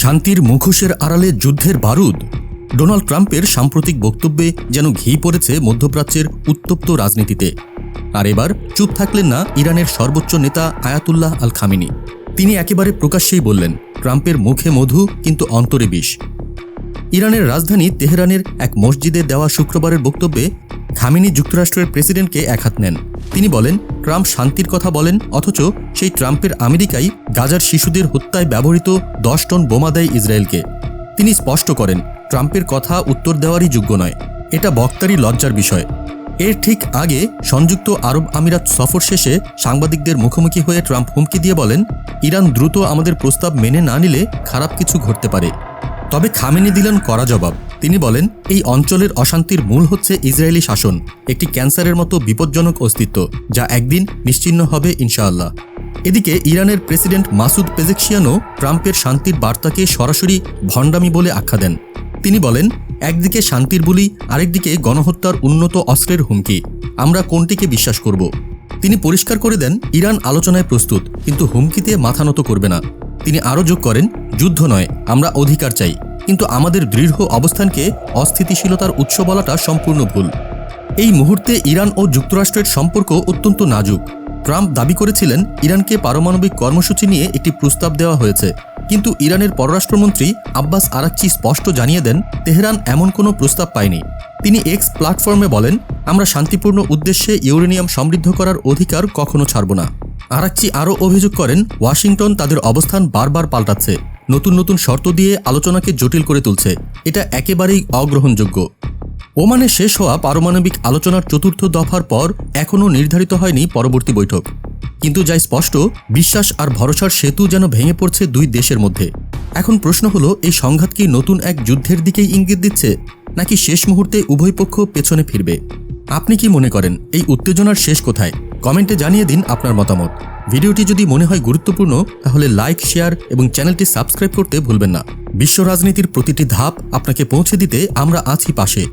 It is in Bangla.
শান্তির মুখোশের আড়ালে যুদ্ধের বারুদ। ডোনাল্ড ট্রাম্পের সাম্প্রতিক বক্তব্যে যেন ঘি পড়েছে মধ্যপ্রাচ্যের উত্তপ্ত রাজনীতিতে। আর এবার চুপ থাকলেন না ইরানের সর্বোচ্চ নেতা আয়াতুল্লাহ আল খামিনি তিনি একেবারে প্রকাশ্যেই বললেন, ট্রাম্পের মুখে মধু, কিন্তু অন্তরে বিষ। ইরানের রাজধানী তেহরানের এক মসজিদে দেওয়া শুক্রবারের বক্তব্যে খামিনি যুক্তরাষ্ট্রের প্রেসিডেন্টকে একহাত নেন। তিনি বলেন, ট্রাম্প শান্তির কথা বলেন, অথচ সেই ট্রাম্পের আমেরিকাই গাজার শিশুদের হত্যায় ব্যবহৃত দশ টন বোমা দেয় ইসরায়েলকে। তিনি স্পষ্ট করেন, ট্রাম্পের কথা উত্তর দেওয়ারই যোগ্য নয়। এটা বক্তারই লজ্জার বিষয়। এর ঠিক আগে সংযুক্ত আরব আমিরাত সফর শেষে সাংবাদিকদের মুখোমুখি হয়ে ট্রাম্প হুমকি দিয়ে বলেন, ইরান দ্রুত আমাদের প্রস্তাব মেনে না নিলে খারাপ কিছু ঘটতে পারে। তবে খামেনি দিলেন কড়া জবাব। তিনি বলেন, এই অঞ্চলের অশান্তির মূল হচ্ছে ইসরায়েলি শাসন, একটি ক্যান্সারের মতো বিপজ্জনক অস্তিত্ব, যা একদিন নিশ্চিহ্ন হবে ইনশাআল্লাহ। এদিকে ইরানের প্রেসিডেন্ট মাসুদ পেজেকশিয়ানো ট্রাম্পের শান্তির বার্তাকে সরাসরি ভণ্ডামি বলে আখ্যা দেন। তিনি বলেন, একদিকে শান্তির বুলি, আরেকদিকে গণহত্যার উন্নত অস্ত্রের হুমকি। আমরা কোনটিকে বিশ্বাস করব? তিনি পরিষ্কার করে দেন, ইরান আলোচনায় প্রস্তুত, কিন্তু হুমকিতে মাথা নত করবে না। তিনি আরও যোগ করেন, যুদ্ধ নয়, আমরা অধিকার চাই, কিন্তু আমাদের দৃঢ় অবস্থানকে অস্থিতিশীলতার উৎস বলাটা সম্পূর্ণ ভুল। এই মুহূর্তে ইরান ও যুক্তরাষ্ট্রের সম্পর্ক অত্যন্ত নাজুক। ট্রাম্প দাবি করেছিলেন ইরানকে পারমাণবিক কর্মসূচি নিয়ে একটি প্রস্তাব দেওয়া হয়েছে। কিন্তু ইরানের পররাষ্ট্রমন্ত্রী আব্বাস আরাকচি স্পষ্ট জানিয়ে দেন, তেহরান এমন কোনো প্রস্তাব পায়নি। তিনি এক্স প্ল্যাটফর্মে বলেন, আমরা শান্তিপূর্ণ উদ্দেশ্যে ইউরেনিয়াম সমৃদ্ধ করার অধিকার কখনো ছাড়ব না। আরাকচি আরও অভিযোগ করেন, ওয়াশিংটন তাদের অবস্থান বারবার পাল্টাচ্ছে। নতুন নতুন শর্ত দিয়ে আলোচনাকে জটিল করে তুলছে। এটা একেবারেই অগ্রহণযোগ্য। ওমানে শেষ হওয়া পারমাণবিক আলোচনার চতুর্থ দফার পর এখনও নির্ধারিত হয়নি পরবর্তী বৈঠক। কিন্তু যাই স্পষ্ট, বিশ্বাস আর ভরসার সেতু যেন ভেঙে পড়ছে দুই দেশের মধ্যে। এখন প্রশ্ন হলো, এই সংঘাত কি নতুন এক যুদ্ধের দিকেই ইঙ্গিত দিচ্ছে, নাকি শেষ মুহূর্তে উভয় পক্ষ পেছনে ফিরবে? আপনি কি মনে করেন, এই উত্তেজনার শেষ কোথায়? কমেন্টে জানিয়ে দিন আপনার মতামত। ভিডিওটি যদি মনে হয় গুরুত্বপূর্ণ, তাহলে লাইক, শেয়ার এবং চ্যানেলটি সাবস্ক্রাইব করতে ভুলবেন না। বিশ্ব রাজনীতির প্রতিটি ধাপ আপনাকে পৌঁছে দিতে আমরা আছি পাশে।